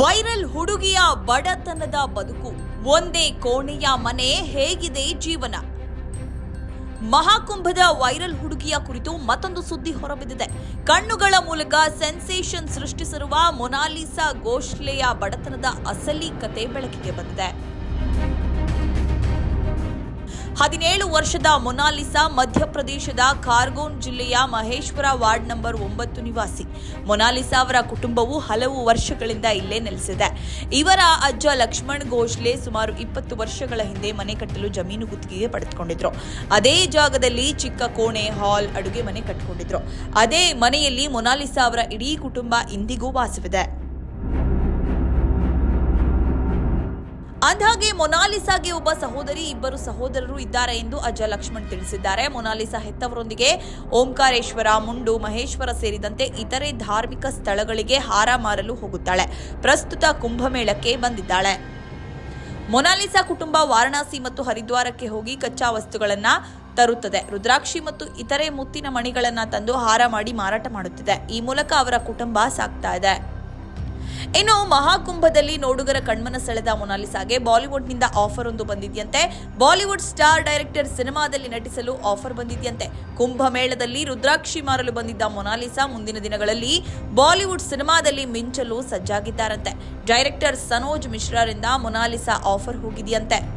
Viral ಹುಡುಗಿಯ ಬಡತನದ ಬದುಕು. ಒಂದೇ ಕೋಣೆಯ ಮನೆ ಹೇಗಿದೆ ಜೀವನ. ಮಹಾಕುಂಭದ ವೈರಲ್ ಹುಡುಗಿಯ ಕುರಿತು ಮತ್ತೊಂದು ಸುದ್ದಿ ಹೊರಬಿದ್ದಿದೆ. ಕಣ್ಣುಗಳ ಮೂಲಕ ಸೆನ್ಸೇಷನ್ ಸೃಷ್ಟಿಸಿರುವ ಮೊನಾಲಿಸಾ ಗೋಶ್ಲೆಯ ಬಡತನದ ಅಸಲಿ ಕತೆ ಬೆಳಕಿಗೆ ಬಂದಿದೆ. ಹದಿನೇಳು ವರ್ಷದ ಮೊನಾಲಿಸಾ ಮಧ್ಯಪ್ರದೇಶದ ಖಾರ್ಗೋನ್ ಜಿಲ್ಲೆಯ ಮಹೇಶ್ವರ ವಾರ್ಡ್ ನಂಬರ್ ಒಂಬತ್ತು ನಿವಾಸಿ. ಮೊನಾಲಿಸಾ ಅವರ ಕುಟುಂಬವು ಹಲವು ವರ್ಷಗಳಿಂದ ಇಲ್ಲೇ ನೆಲೆಸಿದೆ. ಇವರ ಅಜ್ಜ ಲಕ್ಷ್ಮಣ್ ಗೋಶ್ಲೆ ಸುಮಾರು ಇಪ್ಪತ್ತು ವರ್ಷಗಳ ಹಿಂದೆ ಮನೆ ಕಟ್ಟಲು ಜಮೀನು ಗುತ್ತಿಗೆಗೆ ಪಡೆದುಕೊಂಡಿದ್ರು. ಅದೇ ಜಾಗದಲ್ಲಿ ಚಿಕ್ಕ ಕೋಣೆ, ಹಾಲ್, ಅಡುಗೆ ಮನೆ ಕಟ್ಟಿಕೊಂಡಿದ್ರು. ಅದೇ ಮನೆಯಲ್ಲಿ ಮೊನಾಲಿಸಾ ಅವರ ಇಡೀ ಕುಟುಂಬ ಇಂದಿಗೂ ವಾಸವಿದೆ. ಅಂದ್ಹಾಗೆ ಮೊನಾಲಿಸಾಗೆ ಒಬ್ಬ ಸಹೋದರಿ, ಇಬ್ಬರು ಸಹೋದರರು ಇದ್ದಾರೆ ಎಂದು ಅಜ್ಜ ಲಕ್ಷ್ಮಣ್ ತಿಳಿಸಿದ್ದಾರೆ. ಮೊನಾಲಿಸಾ ಹೆತ್ತವರೊಂದಿಗೆ ಓಂಕಾರೇಶ್ವರ, ಮುಂಡು ಮಹೇಶ್ವರ ಸೇರಿದಂತೆ ಇತರೆ ಧಾರ್ಮಿಕ ಸ್ಥಳಗಳಿಗೆ ಹಾರ ಮಾರಲು ಹೋಗುತ್ತಾಳೆ. ಪ್ರಸ್ತುತ ಕುಂಭಮೇಳಕ್ಕೆ ಬಂದಿದ್ದಾಳೆ. ಮೊನಾಲಿಸಾ ಕುಟುಂಬ ವಾರಣಾಸಿ ಮತ್ತು ಹರಿದ್ವಾರಕ್ಕೆ ಹೋಗಿ ಕಚ್ಚಾ ವಸ್ತುಗಳನ್ನು ತರುತ್ತದೆ. ರುದ್ರಾಕ್ಷಿ ಮತ್ತು ಇತರೆ ಮುತ್ತಿನ ಮಣಿಗಳನ್ನು ತಂದು ಹಾರ ಮಾಡಿ ಮಾರಾಟ ಮಾಡುತ್ತಿದೆ. ಈ ಮೂಲಕ ಅವರ ಕುಟುಂಬ ಸಾಕ್ತಾ ಇದೆ. ಇನ್ನು ಮಹಾಕುಂಭದಲ್ಲಿ ನೋಡುಗರ ಕಣ್ಮನ ಸೆಳೆದ ಮೊನಾಲಿಸಾಗೆ ಬಾಲಿವುಡ್ನಿಂದ ಆಫರ್ ಒಂದು ಬಂದಿದೆಯಂತೆ. ಬಾಲಿವುಡ್ ಸ್ಟಾರ್ ಡೈರೆಕ್ಟರ್ ಸಿನಿಮಾದಲ್ಲಿ ನಟಿಸಲು ಆಫರ್ ಬಂದಿದೆಯಂತೆ. ಕುಂಭಮೇಳದಲ್ಲಿ ರುದ್ರಾಕ್ಷಿ ಮಾರಲು ಬಂದಿದ್ದ ಮೊನಾಲಿಸಾ ಮುಂದಿನ ದಿನಗಳಲ್ಲಿ ಬಾಲಿವುಡ್ ಸಿನಿಮಾದಲ್ಲಿ ಮಿಂಚಲು ಸಜ್ಜಾಗಿದ್ದಾರಂತೆ. ಡೈರೆಕ್ಟರ್ ಸನೋಜ್ ಮಿಶ್ರಾರಿಂದ ಮೊನಾಲಿಸಾ ಆಫರ್ ಹೋಗಿದೆಯಂತೆ.